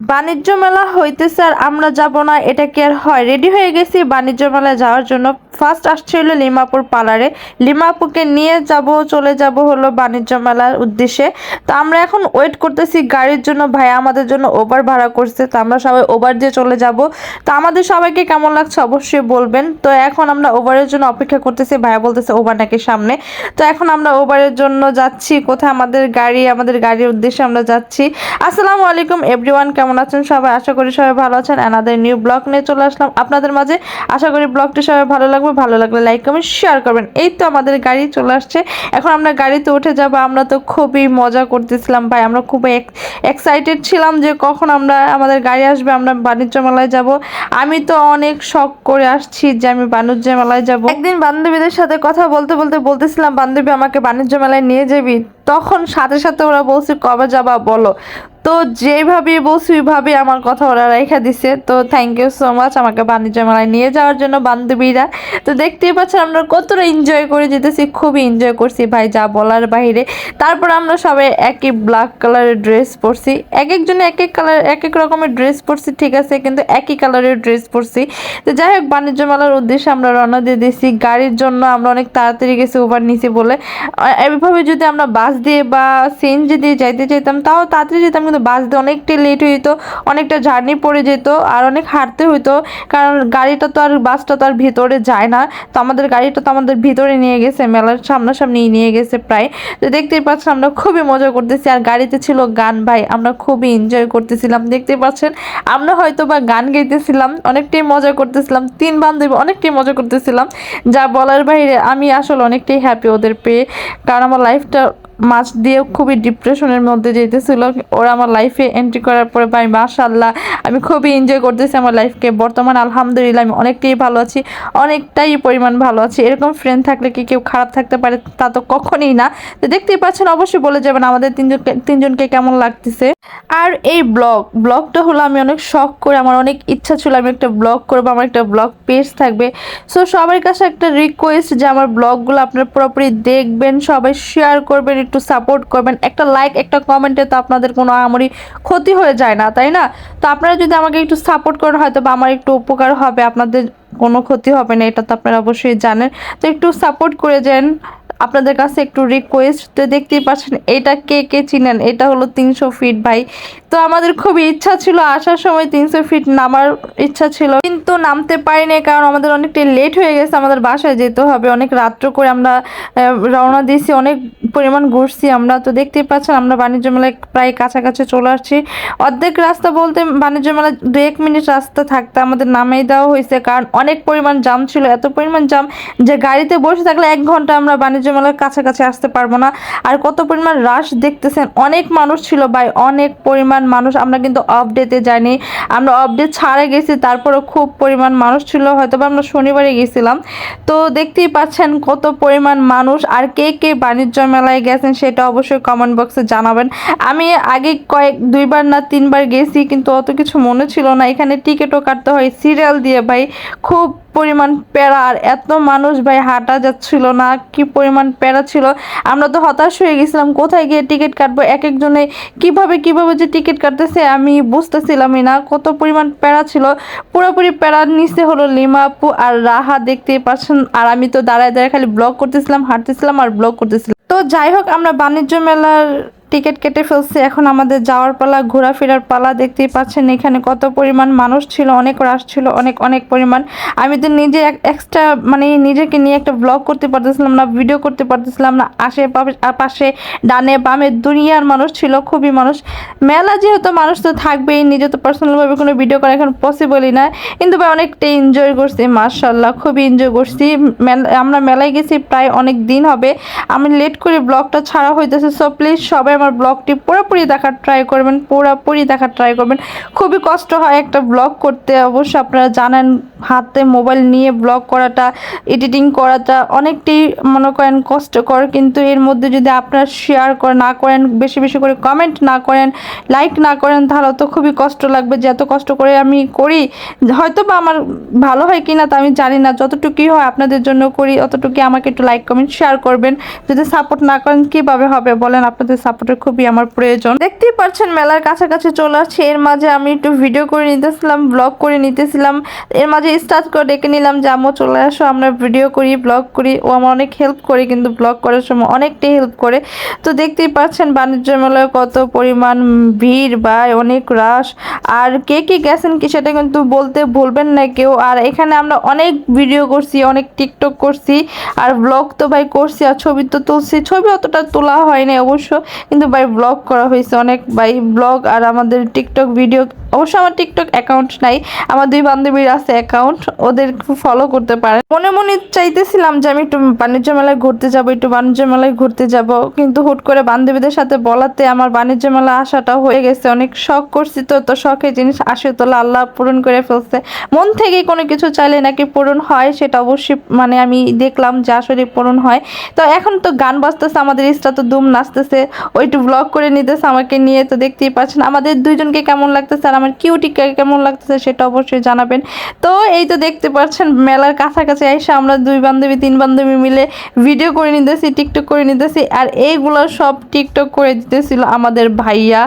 বাণিজ্য মেলা হইতেছে আর আমরা যাব না, এটা কি আর হয়? রেডি হয়ে গেছি বাণিজ্য মেলায় যাওয়ার জন্য। ফার্স্ট আসছে হলো লিমাপুর পার্লারে লিমাপুকে নিয়ে যাব, চলে যাব হলো বাণিজ্য মেলার উদ্দেশ্যে। তো আমরা এখন ওয়েট করতেছি গাড়ির জন্য ভাই আমাদের জন্য ওভার ভাড়া করছে। তো আমরা সবাই ওভার দিয়ে চলে যাব। তো আমাদের সবাইকে কেমন লাগছে অবশ্যই বলবেন। তো এখন আমরা ওভারের জন্য অপেক্ষা করতেছি, ভাইয়া বলতেছে ওভার নাকি সামনে। তো এখন আমরা ওভারের জন্য যাচ্ছি। কোথায় আমাদের গাড়ি, আমাদের গাড়ির উদ্দেশ্যে আমরা যাচ্ছি। আসসালামু আলাইকুম এভরিওয়ান কেমন আছেন সবাই? আশা করি সবাই ভালো আছেন। অ্যানাদের নিউ ব্লগ নিয়ে চলে আসলাম আপনাদের মাঝে। আশা করি ব্লগটি সবাই ভালো লাগবে। ভালো লাগলে লাইক কমেন্ট শেয়ার করবেন। এই তো আমাদের গাড়ি চলে আসছে। এখন আমরা গাড়িতে উঠে যাব। আমরা তো খুবই মজা করতেছিলাম। ভাই, আমরা খুবই এক্সাইটেড ছিলাম যে কখন আমরা, আমাদের গাড়ি আসবে। আমরা বাণিজ্য মেলায় যাব। আমি তো অনেক শখ করে আসছি যে আমি বাণিজ্য মেলায় যাব। একদিন বান্ধবীদের সাথে কথা বলতে বলতে বলতেছিলাম, বান্ধবী, আমাকে বাণিজ্য মেলায় নিয়ে যাবি? তখন সাথে সাথে ওরা বলছে, কবে যাবা বলো? তো যেভাবে বলছি, ওইভাবে আমার কথা ওরা রেখা দিছে। তো থ্যাংক ইউ সো মাচ আমাকে বাণিজ্য মেলায় নিয়ে যাওয়ার জন্য বান্ধবীরা। তো দেখতেই পাচ্ছেন আমরা কতটা এনজয় করে যেতেছি, খুবই এনজয় করছি ভাই যা বলার বাইরে তারপর আমরা সবাই একই ব্ল্যাক কালারের ড্রেস পরছি। এক একজনে এক এক কালার এক এক রকমের ড্রেস পরছি, ঠিক আছে, কিন্তু একই কালারের ড্রেস পরছি। তো যাই হোক, বাণিজ্য মেলার উদ্দেশ্যে আমরা রওনা দিয়ে দিয়েছি। গাড়ির জন্য আমরা অনেক তাড়াতাড়ি গেছি ওভার নিচে বলে। এভাবে যদি আমরা বাস দিয়ে বা সিএনজি দিয়ে যাইতে চাইতাম, তাও তাড়াতাড়ি যেতাম, কিন্তু বাস দিয়ে অনেকটা লেট হইতো অনেকটা জার্নি পড়ে যেত আর অনেক হাঁটতে হইতো। কারণ গাড়িটা তো আর, বাসটা তো আর ভিতরে যায় না। তো আমাদের গাড়িটা তো আমাদের ভিতরে নিয়ে গেছে, মেলার সামনাসামনি নিয়ে গেছে প্রায়। তো দেখতেই পাচ্ছেন আমরা খুবই মজা করতেছি। আর গাড়িতে ছিল গান, ভাই, আমরা খুবই এনজয় করতেছিলাম। দেখতে পাচ্ছেন, আমরা হয়তো বা গান গাইতেছিলাম, অনেকটাই মজা করতেছিলাম। তিন বান্ধবী অনেকটাই মজা করতেছিলাম। যা বলার বাইরে আমি আসলে অনেকটাই হ্যাপি ওদের পেয়ে। কারণ আমার লাইফটা মাছ দিয়ে খুবই ডিপ্রেশনের মধ্যে যেতেছিল ওরা আমার লাইফে এন্ট্রি করার পরে ভাই মাশাল্লাহ আমি খুবই এনজয় করতেছি আমার লাইফকে বর্তমান আলহামদুলিল্লাহ, আমি অনেকটাই ভালো আছি, অনেকটাই পরিমাণ ভালো আছি। এরকম ফ্রেন্ড থাকলে কি কেউ খারাপ থাকতে পারে তা তো কখনই না। তো দেখতেই পাচ্ছেন, অবশ্যই বলে যাবেন আমাদের তিনজনকে তিনজনকে কেমন লাগতেছে। আর এই ব্লগ ব্লগটা হলো আমি অনেক শখ করে, আমার অনেক ইচ্ছা ছিল আমি একটা ব্লগ করব, আমার একটা ব্লগ পেজ থাকবে। সো সবার কাছে একটা রিকোয়েস্ট যে আমার ব্লগগুলো আপনারা পুরোপুরি দেখবেন, সবাই শেয়ার করবেন একটু সাপোর্ট করবেন। একটা লাইক একটা কমেন্টে তো আপনাদের কোনো আমারই ক্ষতি হয়ে যায় না, তাই না? তো আপনারা যদি আমাকে একটু সাপোর্ট করেন, হয়তো বা আমার একটু উপকার হবে, আপনাদের কোনো ক্ষতি হবে না, এটা তো আপনারা অবশ্যই জানেন। তো একটু সাপোর্ট করে যান। আপনাদের কাছে একটু রিকোয়েস্ট তো দেখতেই পাচ্ছেন, এটা কে কে চিনেন? এটা হলো তিনশো ফিট ভাই। তো আমাদের খুবই ইচ্ছা ছিল, আসার সময় তিনশো ফিট নামার ইচ্ছা ছিল। কিন্তু নামতে পারিনি, কারণ আমাদের অনেকটা লেট হয়ে গেছে, আমাদের বাসায় যেতে হবে। অনেক রাত্র করে আমরা রওনা দিয়েছি, অনেক পরিমাণ ঘুরছি আমরা। তো দেখতেই পাচ্ছেন, আমরা বাণিজ্য মেলায় প্রায় কাছাকাছি চলে আসছি। অর্ধেক রাস্তা বলতে বাণিজ্য মেলা দু এক মিনিট রাস্তা থাকতে আমাদের নামিয়ে দেওয়া হয়েছে, কারণ অনেক পরিমাণ জাম ছিল। এত পরিমাণ জাম যে গাড়িতে বসে থাকলে এক ঘণ্টা আমরা বাণিজ্য মেলার কাছাকাছি আসতে পারব না। আর কত পরিমাণ রাশ দেখতেছেন? অনেক মানুষ ছিল ভাই, অনেক পরিমাণ মানুষ। আমরা কিন্তু অফ যাইনি। আমরা অফ ডে ছাড়ে গেছি তারপরে খুব পরিমাণ মানুষ ছিল। হয়তো আমরা শনিবারে গেছিলাম। তো দেখতেই পাচ্ছেন কত পরিমাণ মানুষ। আর কে কে বাণিজ্য মেলায় গেছেন সেটা অবশ্যই কমেন্ট বক্সে জানাবেন। আমি আগে কয়েক, দুইবার না তিনবার গেছি, কিন্তু অত কিছু মনে ছিল না। এখানে টিকিটও কাটতে হয়। সিরিয়াল দিয়ে ভাই, খুব পরিমাণ প্যারা আর এত মানুষ ভাই হাঁটা যাচ্ছিল না, কি পরিমাণ প্যারা ছিল। আমরা তো হতাশ হয়ে গেছিলাম, কোথায় গিয়ে টিকিট কাটবো? এক একজনে কীভাবে কীভাবে যে টিকিট কাটতেছে আমি বুঝতেছিলামই না, কত পরিমাণ প্যারা ছিল। পুরোপুরি প্যারার নিচে হলো লিমাপু আর রাহা দেখতেই পাচ্ছেন, আর আমি তো দাঁড়ায় দাঁড়ায় খালি ব্লগ করতেছিলাম, হাঁটতেছিলাম আর ব্লগ করতেছিলাম। তো যাই হোক, আমরা বাণিজ্য মেলার টিকিট কেটে ফেলছি। এখন আমাদের যাওয়ার পালা, ঘোরাফেরার পালা দেখতেই পাচ্ছেন এখানে কত পরিমাণ মানুষ ছিল, অনেক রাশ ছিল, অনেক অনেক পরিমাণ। আমি তো নিজে এক্সট্রা মানে নিজেকে নিয়ে একটা ব্লগ করতে পারতেছিলাম না ভিডিও করতে পারতেছিলাম না। আশেপাশে পাশে, ডানে, বামে দুনিয়ার মানুষ ছিল, খুবই মানুষ। মেলা যেহেতু মানুষ তো থাকবেই, নিজে তো পার্সোনালভাবে কোনো ভিডিও করা এখন পসিবলই না। কিন্তু ভাই, অনেকটা এনজয় করছি মার্শাল্লাহ খুবই এনজয় করছি। আমরা মেলায় গেছি, প্রায় অনেক দিন হবে। আমি লেট করে ব্লগটা ছাড়া হইতেছে সো প্লিজ সবাই আমার ব্লগটি পুরোপুরি দেখার ট্রাই করবেন, পুরোপুরি দেখার ট্রাই করবেন। খুবই কষ্ট হয় একটা ব্লগ করতে, অবশ্য আপনারা জানেন, হাতে মোবাইল নিয়ে ব্লগ করাটা এডিটিং করাটা অনেকটাই মনে করেন কষ্টকর। কিন্তু এর মধ্যে যদি আপনারা শেয়ার করে, না করেন, বেশি বেশি করে কমেন্ট না করেন লাইক না করেন, তাহলে তো খুবই কষ্ট লাগবে যে এত কষ্ট করে আমি করি। হয়তো বা আমার ভালো হয় কি না তা আমি জানি না, যতটুকুই হয় আপনাদের জন্য করি, অতটুকুই আমাকে একটু লাইক কমেন্ট শেয়ার করবেন। যদি সাপোর্ট না করেন, কীভাবে হবে বলেন, আপনাদের সাপোর্ট সাপোর্টের খুবই আমার প্রয়োজন। দেখতেই পাচ্ছেন মেলার কাছাকাছি চলে আসছে। এর মাঝে আমি একটু ভিডিও করে নিতেছিলাম ব্লগ করে নিতেছিলাম। এর মাঝে স্টার্ট করে ডেকে নিলাম যে, আম্মু, চলে আসো, আমরা ভিডিও করি ব্লগ করি। ও আমার অনেক হেল্প করে কিন্তু ব্লগ করার সময় অনেকটাই হেল্প করে। তো দেখতেই পাচ্ছেন বাণিজ্য মেলায় কত পরিমাণ ভিড় বা অনেক রাশ আর কে কে গেছেন কি সেটা কিন্তু বলতে ভুলবেন না কেউ। আর এখানে আমরা অনেক ভিডিও করছি, অনেক টিকটক করছি। আর ব্লগ তো ভাই করছি, আর ছবি তো তুলছি। ছবি অতটা তোলা হয়নি অবশ্য। কিন্তু ভাই ব্লগ করা হয়েছে অনেক। ভাই ব্লগ আর আমাদের টিকটক ভিডিও অবশ্য আমার টিকটক অ্যাকাউন্ট নাই, আমার দুই বান্ধবীর আছে অ্যাকাউন্ট ওদের ফলো করতে পারে মনে মনে চাইতেছিলাম যে আমি একটু বাণিজ্য মেলায় ঘুরতে যাব, একটু বাণিজ্য মেলায় ঘুরতে যাব, কিন্তু হুট করে বান্ধবীদের সাথে বলাতে আমার বাণিজ্য মেলা আসাটা হয়ে গেছে, অনেক শখ করছি তো তো শখের জিনিস আসে তোলা আল্লাহ পূরণ করে ফেলছে। মন থেকে কোনো কিছু চাইলে নাকি পূরণ হয়, সেটা অবশ্যই মানে আমি দেখলাম যে আসলে পূরণ হয়। তো এখন তো গান বাজতেছে, আমাদের ইস্টা তো দুম নাচতেছে, ওই একটু ব্লগ করে নিতেছে আমাকে নিয়ে, তো দেখতেই পাচ্ছেন, আমাদের দুইজনকে কেমন লাগতেছে আর আমার কিউটিকে কেমন লাগতেছে সেটা অবশ্যই জানাবেন। তো এই তো দেখতে পাচ্ছেন, মেলার কাছাকাছি এসে আমরা দুই বান্ধবী, তিন বান্ধবী মিলে ভিডিও করে নিতেছি টিকটক করে নিতেছি, আর এইগুলো সব টিকটক করে দিতেছিল আমাদের ভাইয়া,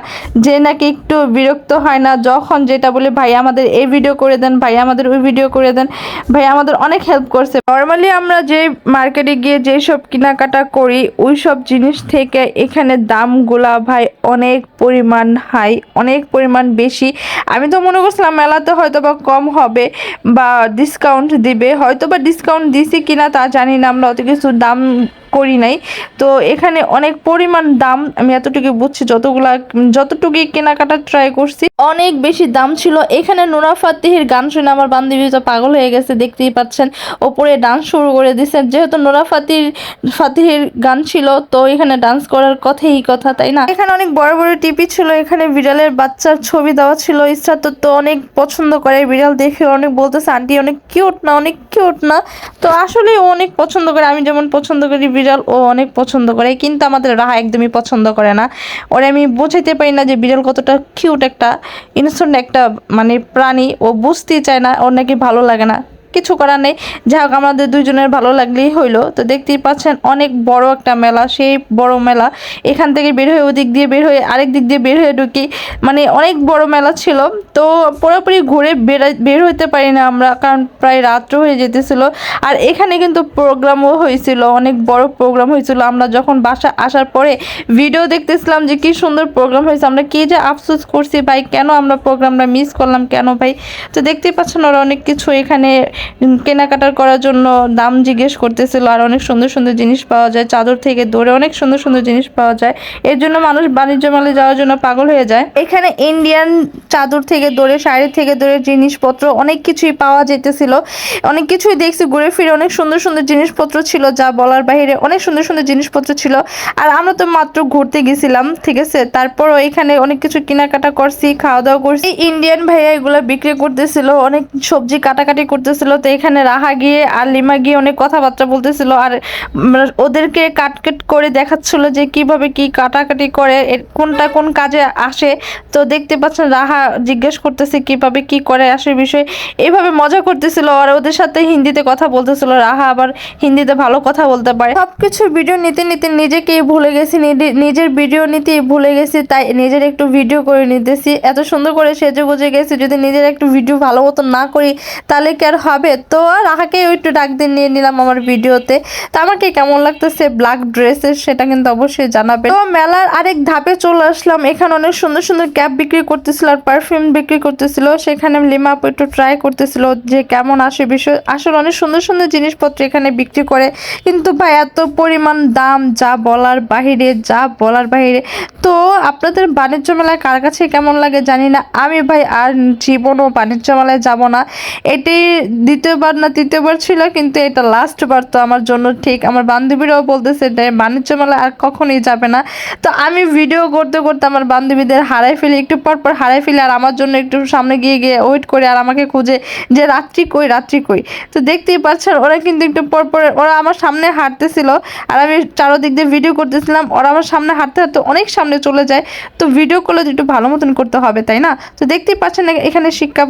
যে নাকি একটু বিরক্ত হয় না, যখন যেটা বলে, ভাই, আমাদের এই ভিডিও করে দেন, ভাই, আমাদের ওই ভিডিও করে দেন, ভাই, আমাদের অনেক হেল্প করছে। নর্মালি আমরা যে মার্কেটে গিয়ে যেই সব কেনাকাটা করি, ওই সব জিনিস থেকে এখানে দামগুলা, ভাই, অনেক পরিমাণ হাই অনেক পরিমাণ বেশি। আমি তো মনে করছিলাম মেলাতে হয়তো বা কম হবে বা ডিসকাউন্ট দিবে। হয়তো বা ডিসকাউন্ট দিছি কিনা তা জানি না, আমরা অত কিছু দাম করি নাই। তো এখানে অনেক পরিমাণ দাম, আমি এতটুকু বুঝছি যতগুলা যতটুকুই কেনাকাটা ট্রাই করছি। অনেক বেশি দাম ছিল। এখানে নোরা ফাতিহির গান শুনে আমার বান্ধবী তো পাগল হয়ে গেছে, দেখতেই পাচ্ছেন। ওপরে ডান্স শুরু করে দিচ্ছেন যেহেতু নোরা ফাতির, ফাতিহির গান ছিল, তো এখানে ডান্স করার কথাই কথা, তাই না? এখানে অনেক বড় বড় টিপি ছিল। এখানে বিড়ালের বাচ্চার ছবি দেওয়া ছিল। ইচ্ছা তো তো অনেক পছন্দ করে, বিড়াল দেখে অনেক বলতেছে, আন্টি, অনেক কিউট না, অনেক কিউট না। তো আসলে ও অনেক পছন্দ করে, আমি যেমন পছন্দ করি বিড়াল, ও অনেক পছন্দ করে, কিন্তু আমাদের রাহা একদমই পছন্দ করে না। ওরে আমি বোঝাইতে পারি না যে বিড়াল কতটা কিউট একটা ইনসেন্ট একটা মানে প্রাণী, ও বুঝতেই চায় না, ওর নাকি ভালো লাগে না। কিছু করার নেই। যাই হোক, আমাদের দুজনের ভালো লাগলেই হইল। তো দেখতেই পাচ্ছেন, অনেক বড় একটা মেলা, সেই বড় মেলা। এখান থেকে বের হয়ে ওদিক দিয়ে বের হয়ে আরেক দিক দিয়ে বের হয়ে ঢুকি। মানে অনেক বড় মেলা ছিল। তো পুরোপুরি ঘুরে বেরা হইতে পারি না আমরা, কারণ প্রায় রাত্র হয়ে যেতেছিল। আর এখানে কিন্তু প্রোগ্রামও হয়েছিল অনেক বড় প্রোগ্রাম হয়েছিল আমরা যখন বাসা আসার পরে ভিডিও দেখতেছিলাম যে কি সুন্দর প্রোগ্রাম হয়েছে আমরা কি যে আফসোস করছি ভাই, কেন আমরা প্রোগ্রামটা মিস করলাম কেন ভাই? তো দেখতেই পাচ্ছেন ওরা অনেক কিছু এখানে কেনাকাটার করার জন্য দাম জিজ্ঞেস করতেছিল, আর অনেক সুন্দর সুন্দর জিনিস পাওয়া যায়, চাদর থেকে দৌড়ে, অনেক সুন্দর সুন্দর জিনিস পাওয়া যায়। এর জন্য মানুষ বাণিজ্য মেলায় যাওয়ার জন্য পাগল হয়ে যায়। এখানে ইন্ডিয়ান চাদর থেকে দৌড়ে, শাড়ি থেকে দৌড়ে জিনিসপত্র অনেক কিছুই পাওয়া যেতেছিল। অনেক কিছুই দেখছি, ঘুরে ফিরে অনেক সুন্দর সুন্দর জিনিসপত্র ছিল, যা বলার বাইরে অনেক সুন্দর সুন্দর জিনিসপত্র ছিল। আর আমরা তো মাত্র ঘুরতে গেছিলাম, ঠিক আছে? তারপরও এখানে অনেক কিছু কেনাকাটা করছি, খাওয়া দাওয়া করছি। ইন্ডিয়ান ভাইয়া এগুলো বিক্রি করতেছিল, অনেক সবজি কাটাকাটি করতেছিল তো এখানে রাহা গিয়ে আর লিমা গিয়ে অনেক কথাবার্তা বলতেছিল আর ওদেরকে কাটকেট করে দেখাচ্ছিল যে কীভাবে কি কাটাকাটি করে কোনটা কোন কাজে আসে। তো দেখতে পাচ্ছেন রাহা জিজ্ঞেস করতেছে কীভাবে কি করে আসে বিষয়ে। এইভাবে মজা করতেছিল আর ওদের সাথে হিন্দিতে কথা বলতেছিল। রাহা আবার হিন্দিতে ভালো কথা বলতে পারে। সবকিছু ভিডিও নিতে নিতে নিজেকেই ভুলে গেছি। নিজে- নিজের ভিডিও নিতেই ভুলে গেছি, তাই নিজের একটু ভিডিও করে নিতেছি। এত সুন্দর করে সেজে গুজে গেছি, যদি নিজের একটু ভিডিও ভালো মতো না করি, তাহলে কি আর হবে? তো রাহাকে একটু ডাক দিয়ে নিয়ে নিলাম আমার ভিডিওতে। তো আমাকে কেমন লাগতেছে ব্ল্যাক ড্রেসের সেটা কিন্তু অবশ্যই জানাবে তো মেলার আরেক ধাপে চলে আসলাম। এখানে অনেক সুন্দর সুন্দর ক্যাপ বিক্রি করতেছিল আর পারফিউম বিক্রি করতেছিল। সেখানে লিমা আপু একটু ট্রাই করতেছিল যে কেমন আসে বিষয়। আসলে অনেক সুন্দর সুন্দর জিনিসপত্র এখানে বিক্রি করে। কিন্তু ভাই এত পরিমাণ দাম, যা বলার বাহিরে, যা বলার বাহিরে। তো আপনাদের বাণিজ্য মেলায় কার কাছে কেমন লাগে জানি না। আমি ভাই আর জীবনও বাণিজ্য মেলায় যাব না। এটি দ্বিতীয়বার না তৃতীয়বার ছিল, কিন্তু এটা লাস্ট বার তো আমার জন্য ঠিক। আমার বান্ধবীরাও বলতেছে যে, বাণিজ্য মেলা আর কখনই যাবে না। তো আমি ভিডিও করতে করতে আমার বান্ধবীদের হারাই ফেলি, একটু পর পর হারাই ফেলি, আর আমার জন্য একটু সামনে গিয়ে গিয়ে ওয়েট করে আর আমাকে খুঁজে যে, রাত্রি কই রাত্রি কই? তো দেখতেই পাচ্ছেন, ওরা কিন্তু একটু পর পর, ওরা আমার সামনে হাঁটতেছিল, আর আমি চারোদিক দিয়ে ভিডিও করতেছিলাম, ওরা আমার সামনে হাঁটতে হাঁটতে অনেক সামনে চলে যায়। তো ভিডিও করলে একটু ভালো মতন করতে হবে, তাই না? তো দেখতেই পাচ্ছেন, এখানে শিক্ষা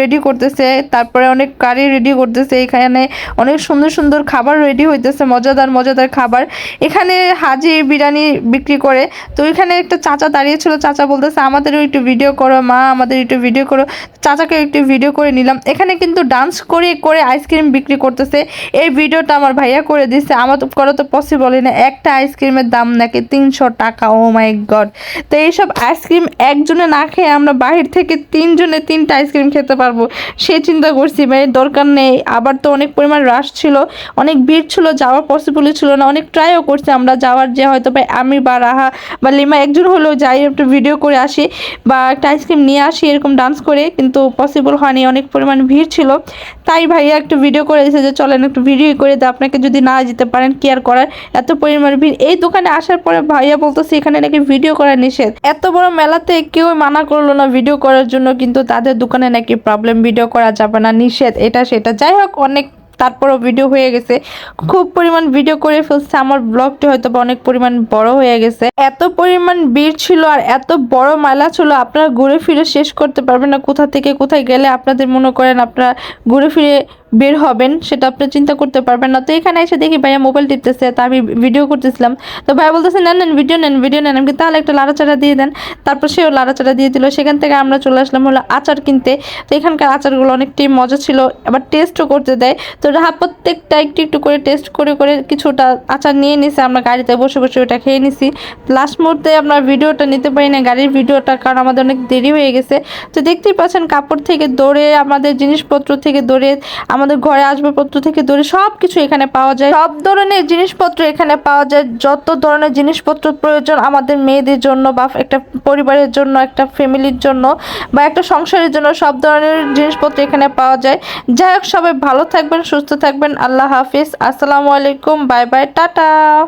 রেডি করতেছে, তারপরে অনেক গাড়ি গাড়ি রেডি করতেছে। এখানে অনেক সুন্দর সুন্দর খাবার রেডি হইতেছে, মজাদার মজাদার খাবার। এখানে হাজি বিরিয়ানি বিক্রি করে। তো এখানে একটা চাচা দাঁড়িয়েছিল। চাচা বলতেছে, আমাদেরও একটু ভিডিও করো, মা, আমাদের একটু ভিডিও করো। চাচাকে একটু ভিডিও করে নিলাম। এখানে কিন্তু ডান্স করে করে আইসক্রিম বিক্রি করতেছে। এই ভিডিওটা আমার ভাইয়া করে দিচ্ছে আমার তো করা তো পসিবলই না। একটা আইসক্রিমের দাম নাকি তিনশো টাকা। ও মাই গড তো এইসব আইসক্রিম একজনে না খেয়ে আমরা বাহির থেকে তিনজনে তিনটা আইসক্রিম খেতে পারব। সে চিন্তা করছি ভাই দরকার নেই। আবার তো অনেক পরিমাণ রাশ ছিল, অনেক ভিড় ছিল যাওয়ার পসিবলই ছিল না। অনেক ট্রাইও করছি আমরা যাওয়ার যে হয়তো ভাই আমি বা রাহা বা লিমা একজন হলেও যাই, একটু ভিডিও করে আসি বা একটা আইসক্রিম নিয়ে আসি, এরকম ডান্স করে, কিন্তু পসিবল হয়নি, অনেক পরিমাণ ভিড় ছিল। তাই ভাইয়া একটু ভিডিও করে দিয়েছে যে, চলেন একটু ভিডিও করে দেয় আপনাকে যদি না যেতে পারেন কেয়ার করার? এত পরিমাণ ভিড়। এই দোকানে আসার পরে ভাইয়া বলতেছে, এখানে নাকি ভিডিও করা নিষেধ। এত বড় মেলাতে কেউ মানা করল না ভিডিও করার জন্য, কিন্তু তাদের দোকানে নাকি প্রবলেম ভিডিও করা যাবে না, নিষেধ। এটা সেটা যাই হোক, অনেক তারপরও ভিডিও হয়ে গেছে। খুব পরিমাণ ভিডিও করে ফেলছে। আমার ব্লগটি হয়তো অনেক পরিমাণ বড় হয়ে গেছে। এত পরিমাণ ভিড় ছিল আর এত বড় মেলা ছিল, আপনারা ঘুরে ফিরে শেষ করতে পারবেন না। কোথা থেকে কোথায় গেলে আপনাদের মনে করেন আপনারা ঘুরে ফিরে বের হবেন, সেটা আপনি চিন্তা করতে পারবেন না। তো এখানে এসে দেখি ভাইয়া মোবাইল টিপতেছে, তা আমি ভিডিও করতেছিলাম। তো ভাইয়া বলতেছে নেন নেন ভিডিও নেন ভিডিও নেন। আমি তাহলে একটা লাড়াচাড়া দিয়ে দেন। তারপর সেও লাড়াচাড়া দিয়ে দিল। সেখান থেকে আমরা চলে আসলাম হলো আচার কিনতে। তো এখানকার আচারগুলো অনেকটাই মজা ছিল। আবার টেস্টও করতে দেয়। তো রাহা প্রত্যেকটা একটু একটু করে টেস্ট করে করে কিছুটা আচার নিয়ে নিছে। আমরা গাড়িতে বসে বসে ওটা খেয়ে নিছি। লাস্ট মুহূর্তে আমরা ভিডিওটা নিতে পারি না গাড়ির ভিডিওটা কারণ আমাদের অনেক দেরি হয়ে গেছে। তো দেখতেই পাচ্ছেন, কাপড় থেকে দৌড়ে, আমাদের জিনিসপত্র থেকে দৌড়ে আমাদের ঘরে আসবাবপত্র থেকে ধরে সব কিছু এখানে পাওয়া যায়। সব ধরনের জিনিসপত্র এখানে পাওয়া যায়। যত ধরনের জিনিসপত্র প্রয়োজন আমাদের মেয়েদের জন্য বা একটা পরিবারের জন্য, একটা ফ্যামিলির জন্য বা একটা সংসারের জন্য সব ধরনের জিনিসপত্র এখানে পাওয়া যায়। যাই হোক, সবাই ভালো থাকবেন, সুস্থ থাকবেন। আল্লাহ হাফিজ। আসসালামু আলাইকুম। Bye bye. টাটা।